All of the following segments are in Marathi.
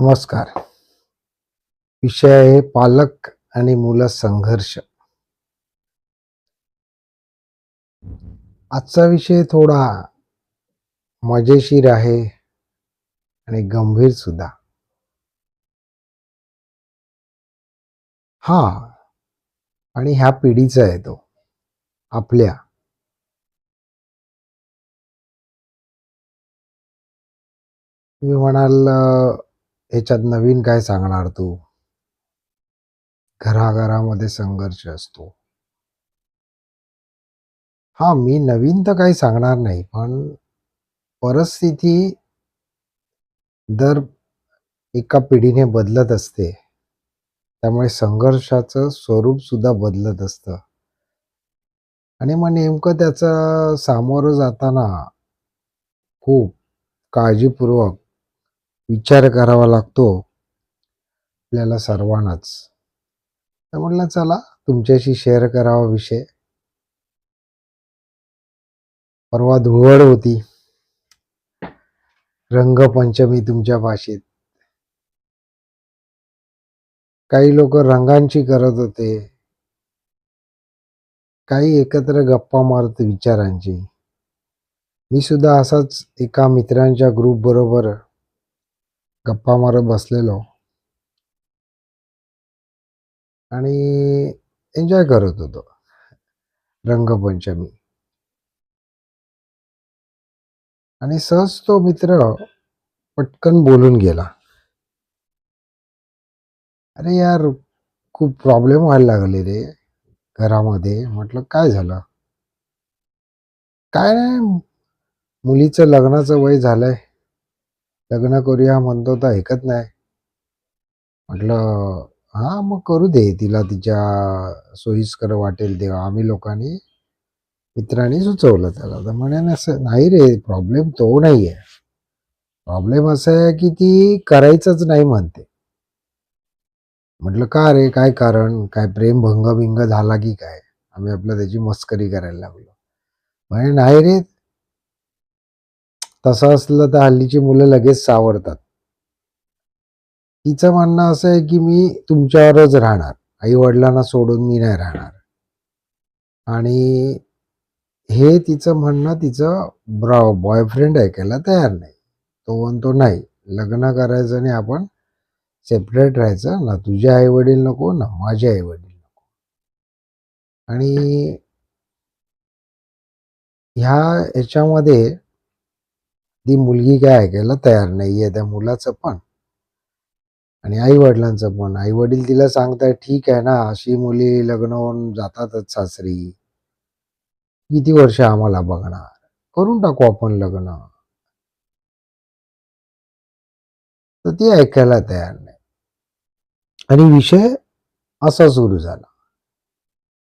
नमस्कार. विषय आहे पालक आणि मुलं संघर्ष. आजचा विषय थोडा मजेशीर आहे आणि गंभीर सुद्धा. हा आणि ह्या पिढीचा आहे तो आपल्या. तुम्ही म्हणाल अं, ह्याच्यात नवीन काय सांगणार तू? घराघरामध्ये संघर्ष असतो. हा मी नवीन तर काही सांगणार नाही पण परिस्थिती दर एका पिढीने बदलत असते. त्यामुळे संघर्षाचं स्वरूप सुद्धा बदलत असतं. आणि मग नेमकं त्याचं सामोरं जाताना खूप काळजीपूर्वक विचार करावा लागतो आपल्याला सर्वांनाच. तर म्हटलं चला तुमच्याशी शेअर करावा विषय. परवा धुळवड होती. रंगपंचमी तुमच्या भाषेत काही लोक रंगांची करत होते. काही एकत्र गप्पा मारत विचारांची. मी सुद्धा असाच एका मित्रांच्या ग्रुप बरोबर गप्पा मारत बसलेलो. आणि एन्जॉय करत होतो. रंगपंचमी. आणि सहज तो मित्र पटकन बोलून गेला. अरे यार खूप प्रॉब्लेम व्हायला लागले रे घरामध्ये. म्हटलं काय झालं? काय नाही मुलीचं लग्नाचं वय झालंय. लग्न करूया म्हणतो तर ऐकत नाही. म्हटलं हा मग करू दे तिला तिच्या सोयीस्कर वाटेल तेव्हा. आम्ही लोकांनी मित्रांनी सुचवलं त्याला. तर म्हणे असं नाही रे प्रॉब्लेम तो नाही आहे प्रॉब्लेम असा आहे की ती करायचंच नाही म्हणते. म्हटलं का रे काय कारण? काय प्रेम भंग बिंग झाला की काय? आम्ही आपलं त्याची मस्करी करायला लागलो. म्हणे नाही रे तसं असलं तर हल्लीची मुलं लगेच सावरतात. तिचं म्हणणं असं आहे की मी तुमच्यावरच राहणार. आई वडिलांना सोडून मी नाही राहणार. आणि हे तिचं म्हणणं तिचं ब्रा बॉयफ्रेंड ऐकायला तयार नाही. तो म्हणतो नाही लग्न करायचं आणि आपण सेपरेट राहायचं. ना तुझे आई वडील नको ना माझे आई वडील नको. आणि ह्या याच्यामध्ये ती मुलगी काय ऐकायला तयार नाहीये त्या मुलाचं पण. आणि आई वडिलांचं पण. आई वडील तिला सांगताय ठीक आहे ना अशी मुली लग्न होऊन जातातच सासरी. किती वर्ष आम्हाला बघणार? करून टाकू आपण लग्न. तर ती ऐकायला तयार नाही. आणि विषय असा सुरू झाला.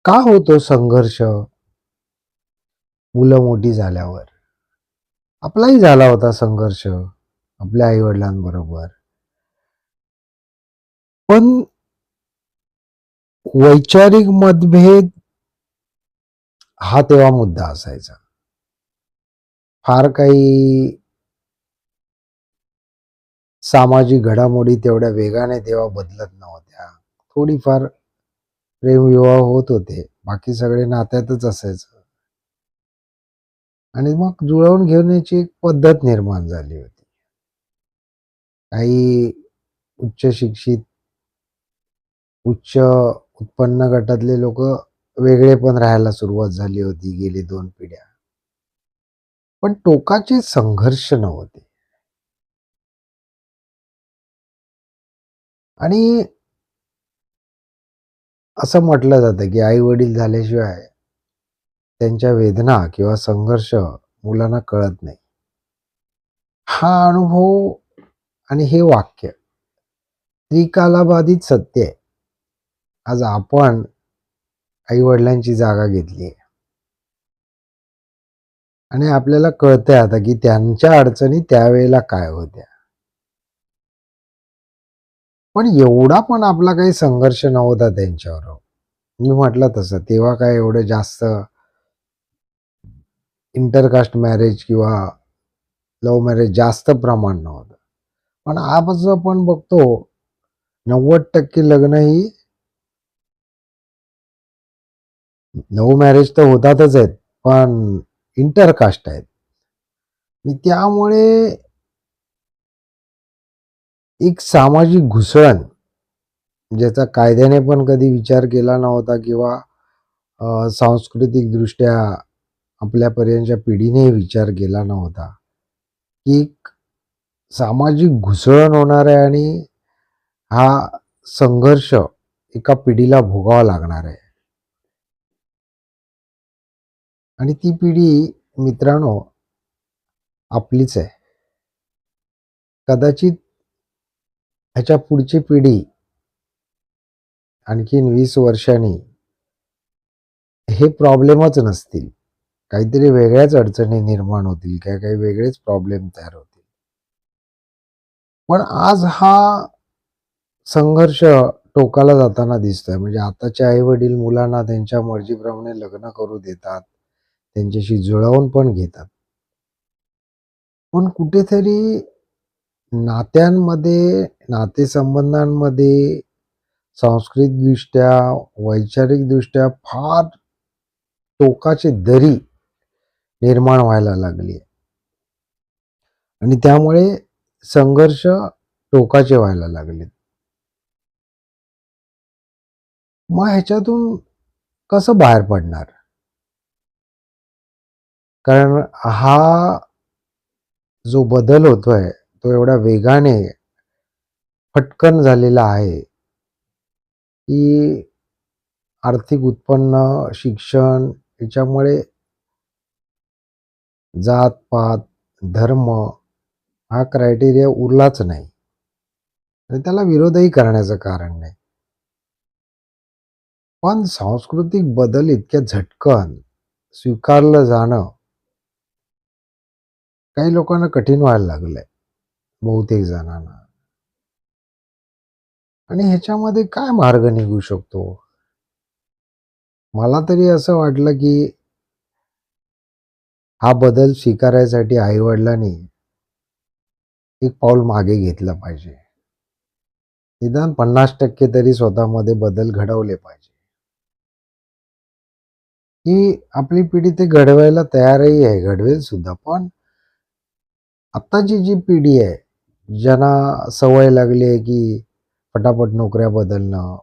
का होतो संघर्ष? मुलं मोठी झाल्यावर. आपलाही झाला होता संघर्ष आपल्या आई वडिलांबरोबर पण वैचारिक मतभेद हा तेव्हा मुद्दा असायचा. फार काही सामाजिक घडामोडी तेवढ्या वेगाने तेव्हा बदलत नव्हत्या. थोडीफार प्रेमविवाह होत होते. बाकी सगळे नात्यातच असायचं. आणि मग जुळवून घेण्याची एक पद्धत निर्माण झाली होती. काही उच्च शिक्षित उच्च उत्पन्न गटातले लोक वेगळे पण राहायला सुरुवात झाली होती गेली दोन पिढ्या. पण टोकाचे संघर्ष नव्हते. आणि असं म्हटलं जातं की आई वडील झाल्याशिवाय त्यांच्या वेदना किंवा संघर्ष मुलांना कळत नाही. हा अनुभव आणि हे वाक्य त्रिकालाबाधित सत्य आहे. आज आपण आई वडिलांची जागा घेतली आहे. आणि आपल्याला कळतंय आता की त्यांच्या अडचणी त्यावेळेला काय होत्या. पण एवढा पण आपला काही संघर्ष नव्हता त्यांच्यावर. मी म्हटलं तसं तेव्हा काय एवढं जास्त इंटरकास्ट मॅरेज किंवा लव्ह मॅरेज जास्त प्रमाण नव्हतं. पण आज आपण बघतो नव्वद टक्के लग्न ही लव्ह मॅरेज तर होतातच आहेत पण इंटरकास्ट आहेत. त्यामुळे एक सामाजिक घुसळण ज्याचा कायद्याने पण कधी विचार केला नव्हता किंवा सांस्कृतिकदृष्ट्या आपल्यापर्यंतच्या पिढीने विचार केला नव्हता. की एक सामाजिक घुसळण होणार आहे आणि हा संघर्ष एका पिढीला भोगावा लागणार आहे. आणि ती पिढी मित्रांनो आपलीच आहे. कदाचित ह्याच्या पुढची पिढी आणखीन वीस वर्षांनी हे प्रॉब्लेमच नसतील. काहीतरी वेगळ्याच अडचणी निर्माण होतील काय काही वेगळेच प्रॉब्लेम तयार होतील. पण आज हा संघर्ष टोकाला जाताना दिसतोय. म्हणजे आताचे आई वडील मुलांना त्यांच्या मर्जीप्रमाणे लग्न करू देतात त्यांच्याशी जुळवून पण घेतात. पण कुठेतरी नात्यांमध्ये नातेसंबंधांमध्ये सांस्कृतिकदृष्ट्या वैचारिकदृष्ट्या फार टोकाची दरी निर्माण व्हायला लागली आणि त्यामुळे संघर्ष टोकाचे व्हायला लागले मग ह्याच्यातून कसं बाहेर पडणार? कारण हा जो बदल होतोय तो एवढ्या वेगाने फटकन झालेला आहे की आर्थिक उत्पन्न शिक्षण याच्यामुळे जात पात धर्म हा क्रायटेरिया उरलाच नाही. आणि त्याला विरोधही करण्याचं कारण नाही. पण सांस्कृतिक बदल इतक्या झटकन स्वीकारलं जाणं काही लोकांना कठीण व्हायला लागलंय बहुतेक जणांना. आणि ह्याच्यामध्ये काय मार्ग निघू शकतो? मला तरी असं वाटलं की हा बदल स्वीकारायसाठी आई वडिलांनी एक पाऊल मागे घेतलं पाहिजे. निदान पन्नास टक्के तरी स्वतःमध्ये बदल घडवले पाहिजे. ही आपली पिढी ते घडवायला तयारही आहे घडवेल सुद्धा. पण आत्ताची जी पिढी आहे ज्यांना सवय लागली आहे की फटाफट नोकऱ्या बदलणं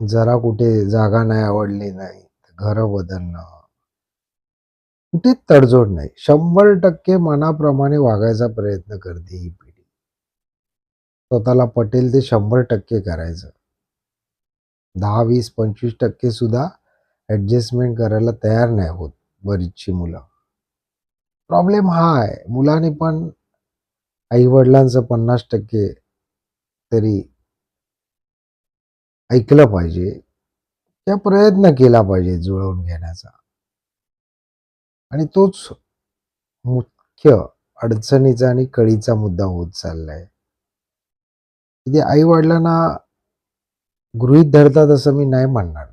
जरा कुठे जागा नाही आवडली नाही घरं बदलणं कुठे तडजोड नाही. शंभर टक्के मनाप्रमाणे वागायचा प्रयत्न करते ही पिढी. स्वतःला पटेल ते शंभर टक्के करायचं. दहा वीस पंचवीस टक्के सुद्धा ॲडजस्टमेंट करायला तयार नाही होत बरीचशी मुलं. प्रॉब्लेम हा आहे. मुलाने पण आई वडिलांचं पन्नास टक्के तरी ऐकलं पाहिजे. त्या प्रयत्न केला पाहिजे जुळवून घेण्याचा. आणि तोच मुख्य अडचणीचा आणि कळीचा मुद्दा होत चाललाय. इथे आई वडिलांना गृहित धरतात असं मी नाही म्हणणार.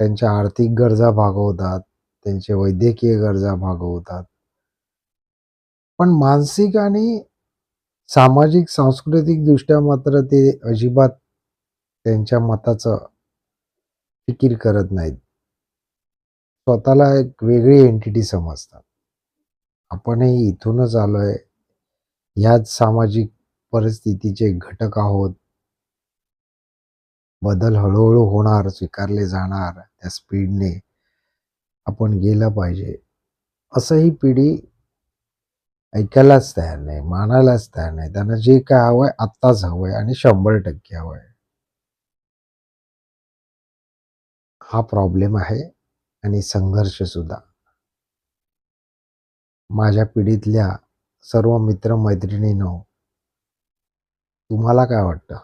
त्यांच्या आर्थिक गरजा भागवतात त्यांचे वैद्यकीय गरजा भागवतात. पण मानसिक आणि सामाजिक सांस्कृतिक दृष्ट्या मात्र ते अजिबात त्यांच्या मताचं फिकीर करत नाहीत. स्वतःला एक वेगळी एंटिटी समजतात. आपणही इथूनच आलोय. ह्याच सामाजिक परिस्थितीचे घटक आहोत. बदल हळूहळू होणार स्वीकारले जाणार त्या स्पीडने आपण गेलं पाहिजे. असं ही पिढी ऐकायलाच तयार नाही मानायलाच तयार नाही. त्यांना जे काय हवंय आत्ताच हवंय आणि शंभर टक्के हवंय. हा प्रॉब्लेम आहे. आणि संघर्ष सुद्धा. माझ्या पिढीतल्या सर्व मित्र मैत्रिणींनो तुम्हाला काय वाटतं?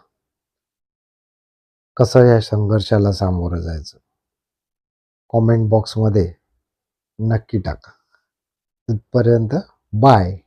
कसं या संघर्षाला सामोरं जायचं? कॉमेंट बॉक्समध्ये नक्की टाका. तिथपर्यंत बाय.